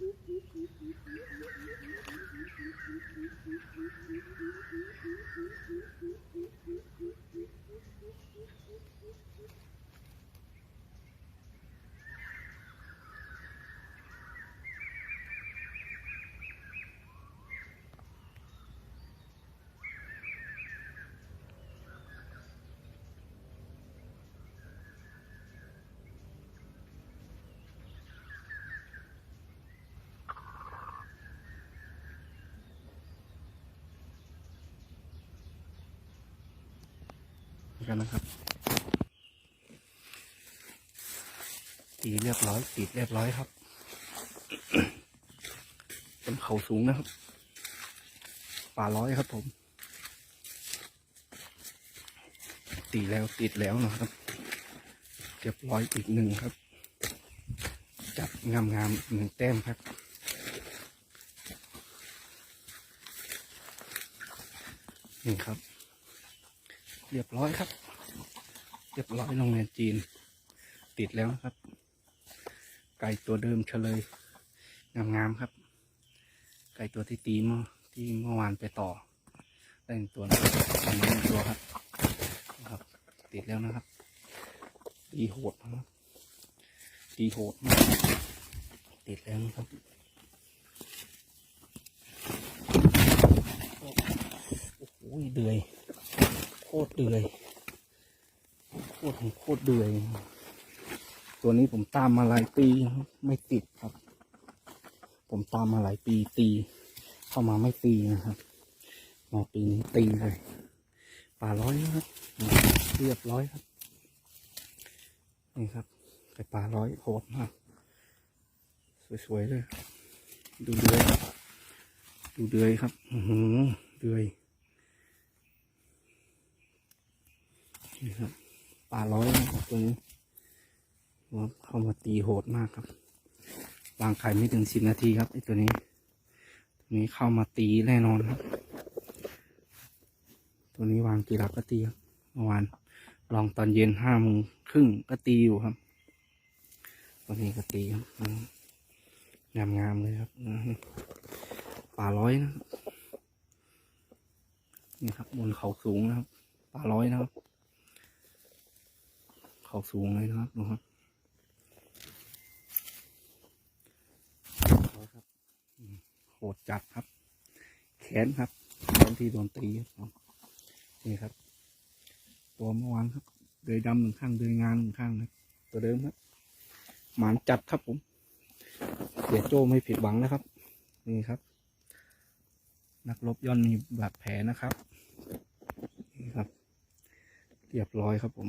Thank you. กันนะครับตีเรียบร้อยติดเรียบร้อยครับเป็นเขาสูงนะครับ ป่าร้อยครับผม ตีแล้วติดแล้วนะครับ เรียบร้อยอีกหนึ่งครับ จับงามงามๆหนึ่งแต้มครับนี่ครับ เรียบร้อยครับ เรียบร้อยโรงเรียนจีน ติดแล้วครับ ไก่ตัวเดิมเฉลยงามๆครับ ไก่ตัวที่ตีเมื่อที่เมื่อวานไปต่อ ได้หนึ่งตัวนะครับอันนี้หนึ่งตัวครับนะครับ ติดแล้วนะครับ ตีโหดนะครับตีโหดมากติดแล้วนะครับโอ้โหเดือย โคตรเดือย คตรของโคตรเดือย ตัวนี้ผมตามมาหลายปีไม่ติดครับ ผมตามมาหลายปีตี เข้ามาไม่ตีนะครับ มาปีนี้ตีเลยป่าร้อยนะครับเรียบร้อยครับ นี่ครับไก่ป่าร้อยโหดมาก สวยๆเลย ดูเดือยดูเดือยครับอือหือเดือยนี่ครับ ป่าร้อยนะครับตัวนี้ว่าเข้ามาตีโหดมากครับ วางไข่ไม่ถึงสิบนาทีครับไอตัวนี้ตัวนี้เข้ามาตีแน่นอนครับ ตัวนี้วางกี่หลักก็ตีครับเมื่อวานลองตอนเย็นห้าโมงครึ่งก็ตีอยู่ครับ ตัวนี้ก็ตีครับงามงามๆเลยครับป่าร้อยนะนี่ครับบนเขาสูงนะครับ ป่าร้อยนะครับ เขาสูงเลยนะครับดูครับครับโหดจัดครับ แขนครับแขนที่โดนตีครับนี่ครับ ตัวเมื่อวานครับเดยดำหนึ่งข้างเดยงานหนึ่งข้างนะครับตัวเดิมครับ หมานจัดครับผมเสียวโจ้ไม่ผิดหวังนะครับ นี่ครับ นักรบย่อนมีบาดแผลนะครับ นี่ครับ เรียบร้อยครับผม